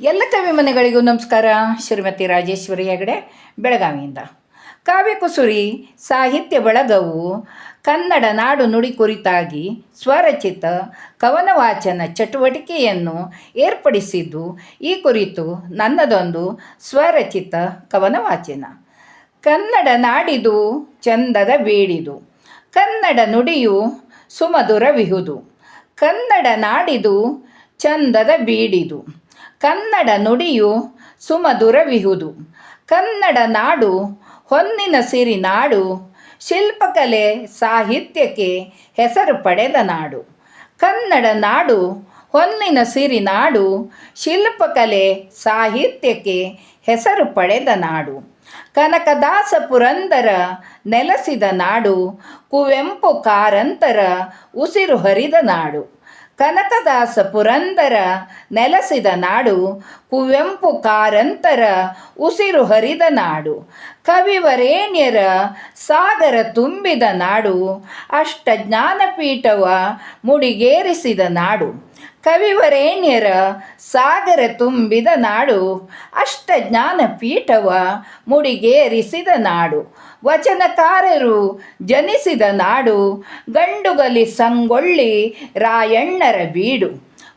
ಎಲ್ಲ ಕವಿ ಮನೆಗಳಿಗೂ ನಮಸ್ಕಾರ. ಶ್ರೀಮತಿ ರಾಜೇಶ್ವರಿ ಹೆಗಡೆ, ಬೆಳಗಾವಿಯಿಂದ. ಕಾವ್ಯ ಕುಸುರಿ, ಸಾಹಿತ್ಯ ಬಳಗವು, ಕನ್ನಡ ನಾಡು ನುಡಿ ಕುರಿತಾಗಿ ಸ್ವರಚಿತ ಕವನ ವಾಚನ ಚಟುವಟಿಕೆಯನ್ನು ಏರ್ಪಡಿಸಿದ್ದು, ಈ ಕುರಿತು ನನ್ನದೊಂದು ಸ್ವರಚಿತ ಕವನ ವಾಚನ. ಕನ್ನಡ ನಾಡಿದು ಚಂದದ ಬೀಡಿದು, ಕನ್ನಡ ನುಡಿಯು ಸುಮಧುರವಿಹುದು, ಕನ್ನಡ ನಾಡಿದು ಚಂದದ ಬೀಡಿದು. ಕನ್ನಡ ನುಡಿಯು ಸುಮಧುರವಿಹುದು. ಕನ್ನಡ ನಾಡು ಹೊನ್ನಿನ ಸಿರಿ ನಾಡು, ಶಿಲ್ಪಕಲೆ ಸಾಹಿತ್ಯಕ್ಕೆ ಹೆಸರು ಪಡೆದ ನಾಡು. ಕನ್ನಡ ನಾಡು ಹೊನ್ನಿನ ಸಿರಿ ನಾಡು, ಶಿಲ್ಪಕಲೆ ಸಾಹಿತ್ಯಕ್ಕೆ ಹೆಸರು ಪಡೆದ ನಾಡು. ಕನಕದಾಸ ಪುರಂದರ ನೆಲೆಸಿದ ನಾಡು, ಕುವೆಂಪು ಕಾರಂತರ ಉಸಿರು ಹರಿದ ನಾಡು. ಕನಕದಾಸ ಪುರಂದರ ನೆಲೆಸಿದ ನಾಡು, ಕುವೆಂಪು ಕಾರಂತರ ಉಸಿರು ಹರಿದ ನಾಡು, ಕವಿವರೇಣ್ಯರ ಸಾಗರ ತುಂಬಿದ ನಾಡು ಅಷ್ಟ ಜ್ಞಾನಪೀಠವ ಮುಡಿಗೇರಿಸಿದ ನಾಡು. ಕವಿವರೇಣ್ಯರ ಸಾಗರ ತುಂಬಿದ ನಾಡು ಅಷ್ಟ ಜ್ಞಾನಪೀಠವ ಮುಡಿಗೇರಿಸಿದ ನಾಡು, ವಚನಕಾರರು ಜನಿಸಿದ ನಾಡು, ಗಂಡುಗಲಿ ಸಂಗೊಳ್ಳಿ ರಾಯಣ್ಣರ ಬೀಡು,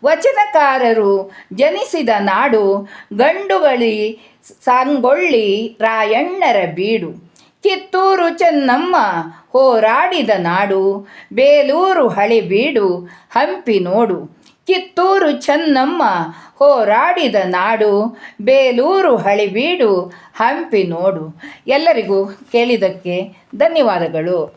ವಚನಕಾರರು ಜನಿಸಿದ ನಾಡು ಗಂಡುಗಳಿ ಸಂಗೊಳ್ಳಿ ರಾಯಣ್ಣರ ಬೀಡು, ಕಿತ್ತೂರು ಚೆನ್ನಮ್ಮ ಹೋರಾಡಿದ ನಾಡು, ಬೇಲೂರು ಹಳೆಬೀಡು ಹಂಪಿ ನೋಡು ಕಿತ್ತೂರು ಚೆನ್ನಮ್ಮ ಹೋರಾಡಿದ ನಾಡು ಬೇಲೂರು ಹಳಿಬೀಡು ಹಂಪಿ ನೋಡು. ಎಲ್ಲರಿಗೂ ಕೇಳಿದ್ದಕ್ಕೆ ಧನ್ಯವಾದಗಳು.